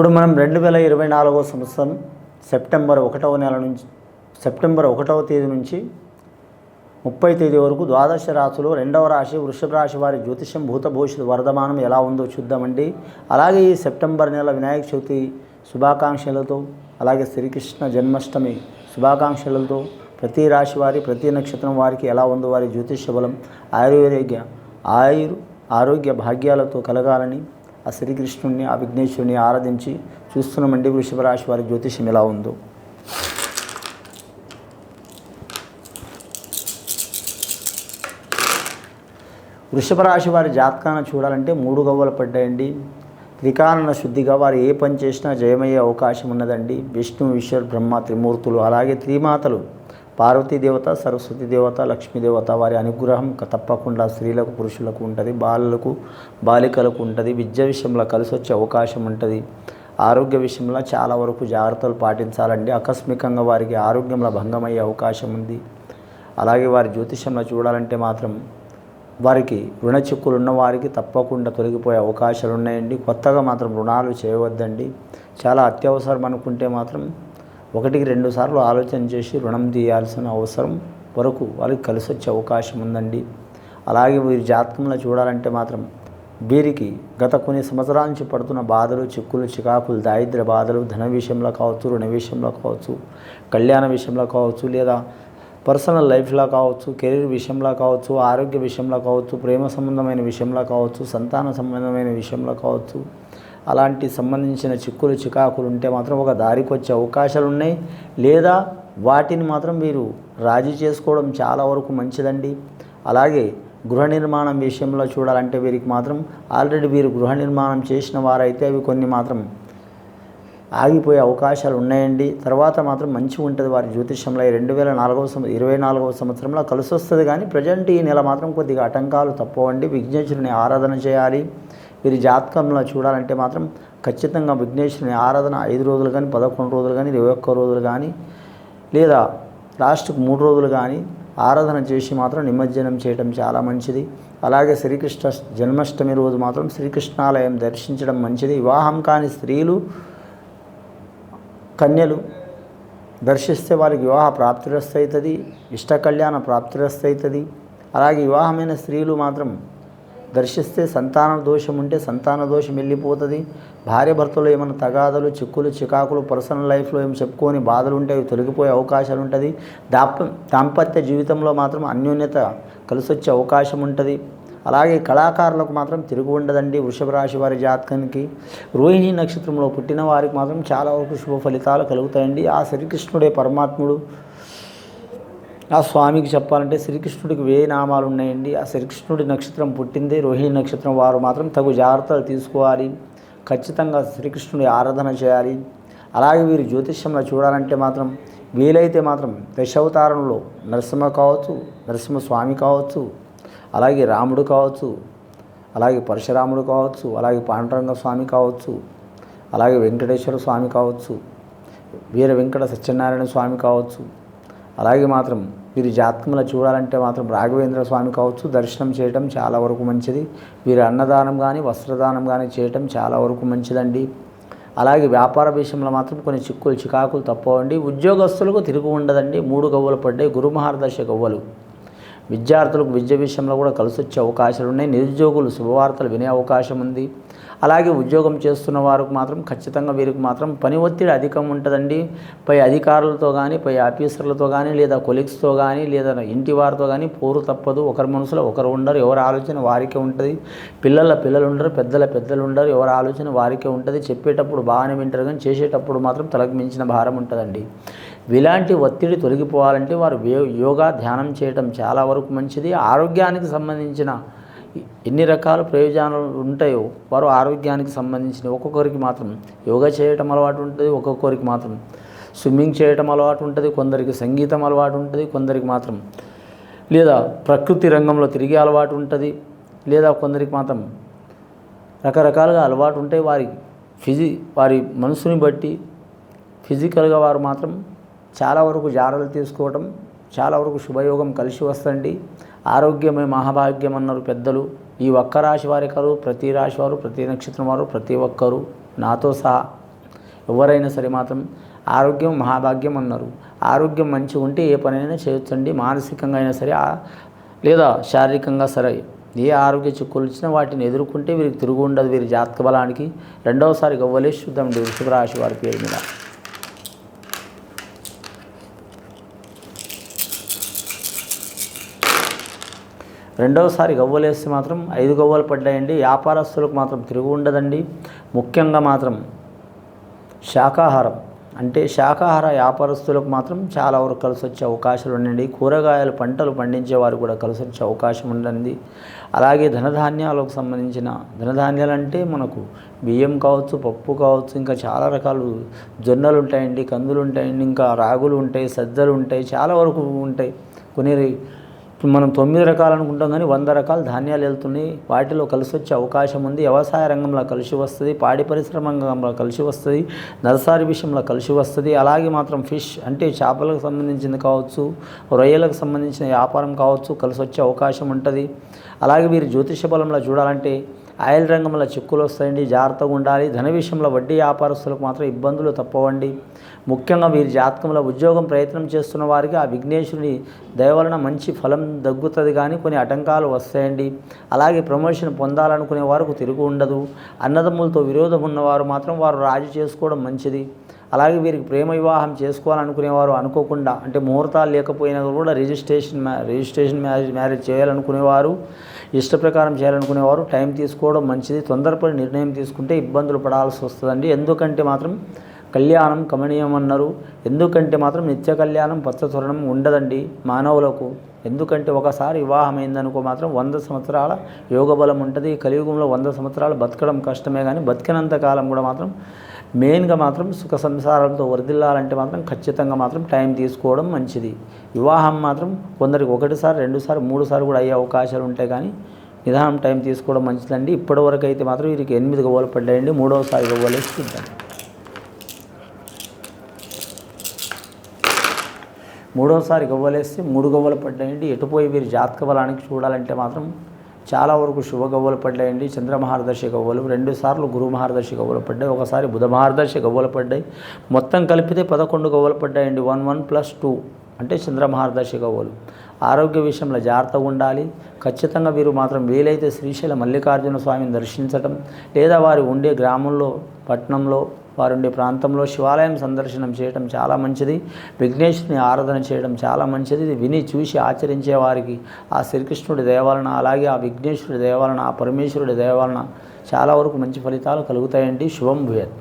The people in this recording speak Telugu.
ఇప్పుడు మనం రెండు వేల ఇరవై నాలుగవ సంవత్సరం సెప్టెంబర్ ఒకటవ నెల నుంచి సెప్టెంబర్ ఒకటవ తేదీ నుంచి ముప్పై తేదీ వరకు ద్వాదశ రాశులు రెండవ రాశి వృషభ రాశి వారి జ్యోతిషం భూత వర్ధమానం ఎలా ఉందో చూద్దామండి. అలాగే ఈ సెప్టెంబర్ నెల వినాయక చవితి శుభాకాంక్షలతో అలాగే శ్రీకృష్ణ జన్మాష్టమి శుభాకాంక్షలతో ప్రతి రాశి వారి ప్రతి నక్షత్రం వారికి ఎలా ఉందో వారి జ్యోతిష బలం ఆయుర్వేద ఆయుర్ ఆరోగ్య భాగ్యాలతో కలగాలని ఆ శ్రీకృష్ణుడిని ఆ విఘ్నేశ్వరుని ఆరాధించి చూస్తున్నామండి వృషభ రాశి వారి జ్యోతిషం ఎలా ఉందో. వృషభ రాశి వారి జాతకాన్ని చూడాలంటే మూడు గవ్వలు పడ్డాయండి. త్రికారణ శుద్ధిగా వారు ఏ పని చేసినా జయమయ్యే అవకాశం ఉన్నదండి. విష్ణు విశ్వ బ్రహ్మ త్రిమూర్తులు అలాగే త్రిమాతలు. పార్వతీదేవత సరస్వతి దేవత లక్ష్మీ దేవత వారి అనుగ్రహం తప్పకుండా స్త్రీలకు పురుషులకు ఉంటుంది. బాలలకు బాలికలకు ఉంటుంది. విద్య విషయంలో కలిసి వచ్చే అవకాశం ఉంటుంది. ఆరోగ్య విషయంలో చాలా వరకు జాగ్రత్తలు పాటించాలండి. ఆకస్మికంగా వారికి ఆరోగ్యంలో భంగమయ్యే అవకాశం ఉంది. అలాగే వారి జ్యోతిష్యంలో చూడాలంటే మాత్రం వారికి రుణ చిక్కులు ఉన్న వారికి తప్పకుండా తొలగిపోయే అవకాశాలు ఉన్నాయండి. కొత్తగా మాత్రం రుణాలు చేయవద్దండి. చాలా అత్యవసరం అనుకుంటే మాత్రం ఒకటికి రెండు సార్లు ఆలోచన చేసి రుణం తీయాల్సిన అవసరం వరకు వాళ్ళకి కలిసి వచ్చే అవకాశం ఉందండి. అలాగే వీరి జాతకంలో చూడాలంటే మాత్రం వీరికి గత కొన్ని సంవత్సరాల నుంచి పడుతున్న బాధలు చిక్కులు చికాకులు దారిద్ర బాధలు ధన విషయంలో కావచ్చు రుణ విషయంలో కావచ్చు కళ్యాణ విషయంలో కావచ్చు లేదా పర్సనల్ లైఫ్లో కావచ్చు కెరీర్ విషయంలో కావచ్చు ఆరోగ్య విషయంలో కావచ్చు ప్రేమ సంబంధమైన విషయంలో కావచ్చు సంతాన సంబంధమైన విషయంలో కావచ్చు అలాంటి సంబంధించిన చిక్కులు చికాకులు ఉంటే మాత్రం ఒక దారికి వచ్చే అవకాశాలు ఉన్నాయి లేదా వాటిని మాత్రం మీరు రాజీ చేసుకోవడం చాలా వరకు మంచిదండి. అలాగే గృహ నిర్మాణం విషయంలో చూడాలంటే వీరికి మాత్రం ఆల్రెడీ వీరు గృహ నిర్మాణం చేసిన వారైతే అవి కొన్ని మాత్రం ఆగిపోయే అవకాశాలు ఉన్నాయండి. తర్వాత మాత్రం మంచిగా ఉంటుంది వారి జ్యోతిష్యంలో. రెండు వేల నాలుగవ సంవత్సరం ఇరవై నాలుగవ సంవత్సరంలో కలిసి వస్తుంది కానీ ప్రజెంట్ ఈ నెల మాత్రం కొద్దిగా ఆటంకాలు తప్పవండి. విఘ్నేశ్వరుని ఆరాధన చేయాలి. వీరి జాతకంలో చూడాలంటే మాత్రం ఖచ్చితంగా విఘ్నేశ్వరుని ఆరాధన ఐదు రోజులు కానీ పదకొండు రోజులు కానీ ఇరవై ఒక్క రోజులు కానీ లేదా లాస్ట్కు మూడు రోజులు కానీ ఆరాధన చేసి మాత్రం నిమజ్జనం చేయడం చాలా మంచిది. అలాగే శ్రీకృష్ణ జన్మాష్టమి రోజు మాత్రం శ్రీకృష్ణాలయం దర్శించడం మంచిది. వివాహం కాని స్త్రీలు కన్యలు దర్శిస్తే వారికి వివాహ ప్రాప్తిరస్తు అవుతుంది ఇష్ట కళ్యాణ ప్రాప్తిరస్తు అవుతుంది అలాగే వివాహమైన స్త్రీలు మాత్రం దర్శిస్తే సంతాన దోషం ఉంటే సంతాన దోషం వెళ్ళిపోతుంది. భార్య భర్తలు ఏమైనా తగాదలు చిక్కులు చికాకులు పర్సనల్ లైఫ్లో ఏం చెప్పుకొని బాధలు ఉంటే అవి తొలగిపోయే అవకాశాలు ఉంటుంది. దాప దాంపత్య జీవితంలో మాత్రం అన్యోన్యత కలిసి వచ్చే అవకాశం ఉంటుంది. అలాగే కళాకారులకు మాత్రం తిరుగు ఉండదండి వృషభ రాశి వారి జాతకానికి. రోహిణి నక్షత్రంలో పుట్టిన వారికి మాత్రం చాలా వరకు శుభ ఫలితాలు కలుగుతాయండి. ఆ శ్రీకృష్ణుడే పరమాత్ముడు. ఆ స్వామికి చెప్పాలంటే శ్రీకృష్ణుడికి వే నామాలు ఉన్నాయండి. ఆ శ్రీకృష్ణుడి నక్షత్రం పుట్టింది రోహిణి నక్షత్రం వారు మాత్రం తగు జాగ్రత్తలు తీసుకోవాలి. ఖచ్చితంగా శ్రీకృష్ణుడి ఆరాధన చేయాలి. అలాగే వీరు జ్యోతిష్యంలో చూడాలంటే మాత్రం వీలైతే మాత్రం దశావతారంలో నరసింహ కావచ్చు నరసింహస్వామి కావచ్చు అలాగే రాముడు కావచ్చు అలాగే పరశురాముడు కావచ్చు అలాగే పాండురంగ స్వామి కావచ్చు అలాగే వెంకటేశ్వర స్వామి కావచ్చు వీర వెంకట సత్యనారాయణ స్వామి కావచ్చు అలాగే మాత్రం వీరి జాతకంలో చూడాలంటే మాత్రం రాఘవేంద్ర స్వామి కావచ్చు దర్శనం చేయటం చాలా వరకు మంచిది. వీరి అన్నదానం కానీ వస్త్రదానం కానీ చేయటం చాలా వరకు మంచిదండి. అలాగే వ్యాపార విషయంలో మాత్రం కొన్ని చిక్కులు చికాకులు తప్పవండి. ఉద్యోగస్తులకు తిరుగు ఉండదండి. మూడు గవ్వలు పడ్డాయి. గురుమహారదశ గవ్వలు. విద్యార్థులకు విద్య విషయంలో కూడా కలిసి వచ్చే అవకాశాలు ఉన్నాయి నిరుద్యోగులు శుభవార్తలు వినే అవకాశం ఉంది. అలాగే ఉద్యోగం చేస్తున్న వారికి మాత్రం ఖచ్చితంగా వీరికి మాత్రం పని ఒత్తిడి అధికం ఉంటుందండి. పై అధికారులతో కానీ పై ఆఫీసర్లతో కానీ లేదా కొలీగ్స్తో కానీ లేదా ఇంటి వారితో కానీ పోరు తప్పదు. ఒకరి మనసులో ఒకరు ఉండరు ఎవరి ఆలోచన వారికే ఉంటుంది. పిల్లల పిల్లలు ఉండరు పెద్దల పెద్దలు ఉండరు ఎవరి ఆలోచన వారికే ఉంటుంది. చెప్పేటప్పుడు బాగానే వింటారు కానీ చేసేటప్పుడు మాత్రం తలకు మించిన భారం ఉంటుందండి. ఇలాంటి ఒత్తిడి తొలగిపోవాలంటే వారు యోగా ధ్యానం చేయటం చాలా వరకు మంచిది. ఆరోగ్యానికి సంబంధించిన ఎన్ని రకాల ప్రయోజనాలు ఉంటాయో వారు ఆరోగ్యానికి సంబంధించిన ఒక్కొక్కరికి మాత్రం యోగా చేయటం అలవాటు ఉంటుంది ఒక్కొక్కరికి మాత్రం స్విమ్మింగ్ చేయటం అలవాటు ఉంటుంది కొందరికి సంగీతం అలవాటు ఉంటుంది కొందరికి మాత్రం లేదా ప్రకృతి రంగంలో తిరిగే అలవాటు ఉంటుంది లేదా కొందరికి మాత్రం రకరకాలుగా అలవాటు ఉంటాయి వారి ఫిజి వారి మనసుని బట్టి ఫిజికల్గా వారు మాత్రం చాలా వరకు జాగ్రత్తలు తీసుకోవటం చాలా వరకు శుభయోగం కలిసి వస్తుంది ఆరోగ్యమే మహాభాగ్యం అన్నారు పెద్దలు. ఈ ఒక్క రాశి వారి కాదు ప్రతి రాశి వారు ప్రతి నక్షత్రం వారు ప్రతి ఒక్కరు నాతో సహా ఎవరైనా సరే మాత్రం ఆరోగ్యం మహాభాగ్యం అన్నారు. ఆరోగ్యం మంచిగా ఉంటే ఏ పనైనా చేయొచ్చండి. మానసికంగా అయినా సరే లేదా శారీరకంగా సరే ఏ ఆరోగ్య చిక్కులు వచ్చినా వాటిని ఎదుర్కొంటే వీరికి తిరుగు ఉండదు వీరి జాతక బలానికి రెండవసారి గవ్వలే చూద్దాం వృషభ రాశి వారి పేరు మీద. రెండవసారి గవ్వలేస్తే మాత్రం ఐదు గవ్వలు పడ్డాయండి. వ్యాపారస్తులకు మాత్రం తిరుగు ఉండదండి. ముఖ్యంగా మాత్రం శాకాహారం అంటే శాకాహార వ్యాపారస్తులకు మాత్రం చాలా వరకు కలిసి వచ్చే అవకాశాలు ఉండండి. కూరగాయలు పంటలు పండించే వారు కూడా కలిసి వచ్చే అవకాశం ఉండండి. అలాగే ధనధాన్యాలకు సంబంధించిన ధనధాన్యాలు అంటే మనకు బియ్యం కావచ్చు పప్పు కావచ్చు ఇంకా చాలా రకాలు జొన్నలు ఉంటాయండి కందులు ఉంటాయండి ఇంకా రాగులు ఉంటాయి సజ్జలు ఉంటాయి చాలా వరకు ఉంటాయి. కొన్ని ఇప్పుడు మనం తొమ్మిది రకాలు అనుకుంటాం కానీ వంద రకాల ధాన్యాలు వెళ్తున్నాయి. వాటిలో కలిసి వచ్చే అవకాశం ఉంది. వ్యవసాయ రంగంలో కలిసి వస్తుంది. పాడి పరిశ్రమ రంగంలో కలిసి వస్తుంది. నర్సరీ విషయంలో కలిసి వస్తుంది. అలాగే మాత్రం ఫిష్ అంటే చేపలకు సంబంధించింది కావచ్చు రొయ్యలకు సంబంధించిన వ్యాపారం కావచ్చు కలిసి వచ్చే అవకాశం ఉంటుంది. అలాగే వీరు జ్యోతిష బలంలో చూడాలంటే ఆయిల్ రంగంలో చిక్కులు వస్తాయండి జాగ్రత్తగా ఉండాలి. ధన విషయంలో వడ్డీ వ్యాపారస్తులకు మాత్రం ఇబ్బందులు తప్పవండి. ముఖ్యంగా వీరి జాతకంలో ఉద్యోగం ప్రయత్నం చేస్తున్న వారికి ఆ విఘ్నేశ్వరుని దయవలన మంచి ఫలం దగ్గుతుంది కానీ కొన్ని ఆటంకాలు వస్తాయండి. అలాగే ప్రమోషన్ పొందాలనుకునే వారికి తిరుగు ఉండదు. అన్నదమ్ములతో విరోధం ఉన్నవారు మాత్రం వారు రాజీ చేసుకోవడం మంచిది. అలాగే వీరికి ప్రేమ వివాహం చేసుకోవాలనుకునేవారు అనుకోకుండా అంటే ముహూర్తాలు లేకపోయినా కూడా రిజిస్ట్రేషన్ మ్యా రిజిస్ట్రేషన్ మ్యారేజ్ మ్యారేజ్ చేయాలనుకునేవారు ఇష్ట ప్రకారం చేయాలనుకునేవారు టైం తీసుకోవడం మంచిది తొందరపడి నిర్ణయం తీసుకుంటే ఇబ్బందులు పడాల్సి వస్తుందండి. ఎందుకంటే మాత్రం కళ్యాణం కమనీయం అన్నారు ఎందుకంటే మాత్రం నిత్య కళ్యాణం పచ్చతోరణం ఉండదండి మానవులకు. ఎందుకంటే ఒకసారి వివాహం అయిందనుకో మాత్రం వంద సంవత్సరాల యోగ బలం ఉంటుంది. కలియుగంలో వంద సంవత్సరాలు బతకడం కష్టమే కానీ బతికినంత కాలం కూడా మాత్రం మెయిన్గా మాత్రం సుఖ సంసారంతో వరదిల్లాలంటే మాత్రం ఖచ్చితంగా మాత్రం టైం తీసుకోవడం మంచిది. వివాహం మాత్రం కొందరికి ఒకటిసారి రెండుసారి మూడుసారి కూడా అయ్యే అవకాశాలు ఉంటాయి కానీ నిదానం టైం తీసుకోవడం మంచిదండి. ఇప్పటివరకు అయితే మాత్రం వీరికి ఎనిమిది గవ్వలు పడ్డాయండి. మూడవసారి గవ్వలు చూద్దాం. మూడవసారి గవ్వలేస్తే మూడు గవ్వలు పడ్డాయండి. ఎటుపోయి వీరి జాతక బలానికి చూడాలంటే మాత్రం చాలా వరకు శుభ గవ్వలు పడ్డాయండి. చంద్ర మహారదర్శి గవ్వలు. రెండు సార్లు గురు మహారదర్శి గవ్వలు పడ్డాయి. ఒకసారి బుధ మహారదర్శి గవ్వలు పడ్డాయి. మొత్తం కలిపితే పదకొండు గవ్వలు పడ్డాయండి. వన్ వన్ ప్లస్ టూ అంటే చంద్ర మహారదర్శి గవ్వలు. ఆరోగ్య విషయంలో జాగ్రత్తగా ఉండాలి. ఖచ్చితంగా వీరు మాత్రం వీలైతే శ్రీశైల మల్లికార్జున స్వామిని దర్శించటం లేదా వారు ఉండే గ్రామంలో పట్టణంలో వారు ఉండే ప్రాంతంలో శివాలయం సందర్శనం చేయడం చాలా మంచిది. విఘ్నేశ్వరిని ఆరాధన చేయడం చాలా మంచిది. ఇది విని చూసి ఆచరించే వారికి ఆ శ్రీకృష్ణుడి దేవాలన అలాగే ఆ విఘ్నేశ్వరుడి దేవాలన ఆ పరమేశ్వరుడి దేవాలన చాలా వరకు మంచి ఫలితాలు కలుగుతాయండి. శుభం భూయత్.